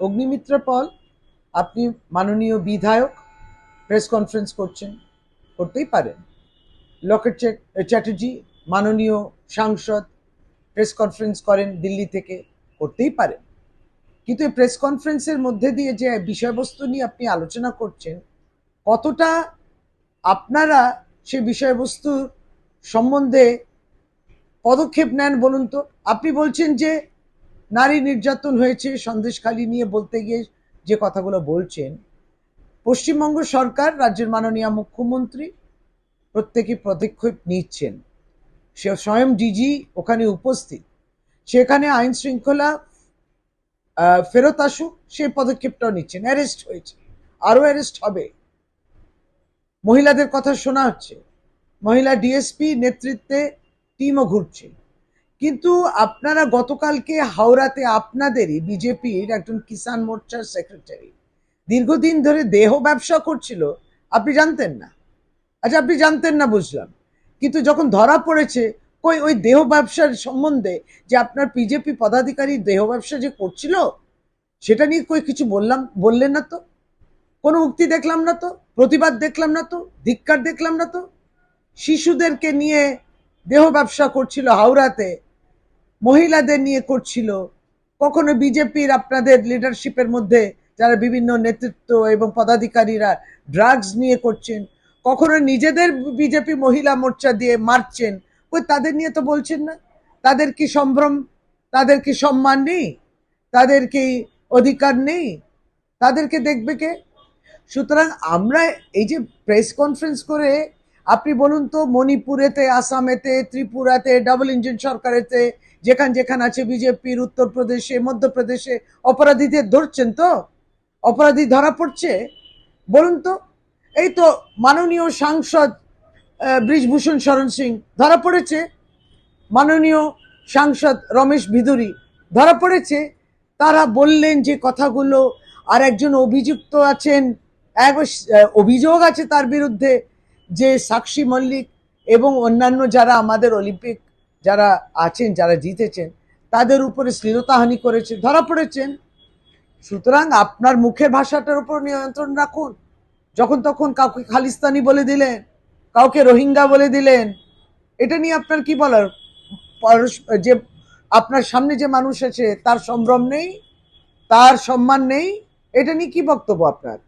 অগ্নিমিত্র পল আপনি মাননীয় বিধায়ক প্রেস কনফারেন্স করছেন, করতেই পারেন। লকেট চ্যাট- চ্যাটার্জি মাননীয় সাংসদ প্রেস কনফারেন্স করেন দিল্লি থেকে, করতেই পারেন। কিন্তু এই প্রেস কনফারেন্সের মধ্যে দিয়ে যে বিষয়বস্তু নিয়ে আপনি আলোচনা করছেন, কতটা আপনারা সে বিষয়বস্তু সম্বন্ধে পদক্ষেপ নেন বলুন তো? আপনি বলছেন যে নারী নির্যাতন হয়েছে, সন্দেশখালি নিয়ে বলতে গিয়ে যে কথাগুলো বলছেন, পশ্চিমবঙ্গ সরকার, রাজ্যের মাননীয় মুখ্যমন্ত্রী প্রত্যেকে পদক্ষেপ নিচ্ছেন। সে স্বয়ং ডিজি ওখানে উপস্থিত। সেখানে আইন শৃঙ্খলা ফেরত আসুক সেই পদক্ষেপটাও নিচ্ছেন। অ্যারেস্ট হয়েছে। আরও অ্যারেস্ট হবে। মহিলাদের কথা শোনা হচ্ছে। মহিলা ডিএসপি নেতৃত্বে টিমও ঘুরছে। কিন্তু আপনারা গতকালকে হাওড়াতে আপনাদেরই বিজেপির একজন কিষাণ মোর্চার সেক্রেটারি। দীর্ঘদিন ধরে দেহ ব্যবসা করছিল, আপনি জানতেন না? আচ্ছা আপনি জানতেন না, বুঝলাম। কিন্তু যখন ধরা পড়েছে, কই, ওই দেহ ব্যবসার সম্বন্ধে যে আপনার বিজেপি পদাধিকারী দেহ ব্যবসা যে করছিল, সেটা নিয়ে কই কিছু বললাম, বললেন না তো? কোনো উক্তি দেখলাম না তো? প্রতিবাদ দেখলাম না তো? ধিক্কার দেখলাম না তো? শিশুদেরকে নিয়ে দেহ ব্যবসা করছিল হাওড়াতে মহিলাদের নিয়ে করছিল। কখনো বিজেপির আপনাদের লিডারশিপের মধ্যে যারা বিভিন্ন নেতৃত্ব এবং পদাধিকারীরা ড্রাগস নিয়ে করছেন, কখনো নিজেদের বিজেপি মহিলা মোর্চা দিয়ে মারছেন ওই তাদের নিয়ে তো বলছেন না। তাদের কি সম্ভ্রম? তাদের কি সম্মান নেই? তাদের কি অধিকার নেই? তাদেরকে দেখবে কে? সুতরাং আমরা এই যে প্রেস কনফারেন্স করে আপনি বলুন তো, মণিপুরেতে, আসামেতে, ত্রিপুরাতে ডাবল ইঞ্জিন সরকারেতে, যেখান যেখান আছে বিজেপির উত্তরপ্রদেশে, মধ্যপ্রদেশে, অপরাধীদের ধরছেন তো? অপরাধী ধরা পড়ছে? বলুন তো, এই তো মাননীয় সাংসদ ব্রিজভূষণ শরণ সিং ধরা পড়েছে। মাননীয় সাংসদ রমেশ ভিদুরি ধরা পড়েছে। তারা বললেন যে কথাগুলো, আর একজন অভিযুক্ত আছেন, এক অভিযোগ আছে তার বিরুদ্ধে যে সাক্ষী মল্লিক এবং অন্যান্য যারা আমাদের অলিম্পিক যারা আছেন, যারা জিতেছেন, তাদের উপরে শ্লীলতাহানি করেছে, ধরা পড়েছেন। সুতরাং আপনার মুখের ভাষাটার উপর নিয়ন্ত্রণ রাখুন। যখন তখন কাউকে খালিস্তানি বলে দিলেন, কাউকে রোহিঙ্গা বলে দিলেন, এটা নিয়ে আপনার কি বলার? যে আপনার সামনে যে মানুষ আছে, তার সম্ভ্রম নেই, তার সম্মান নেই, এটা নিয়ে কি বক্তব্য আপনার?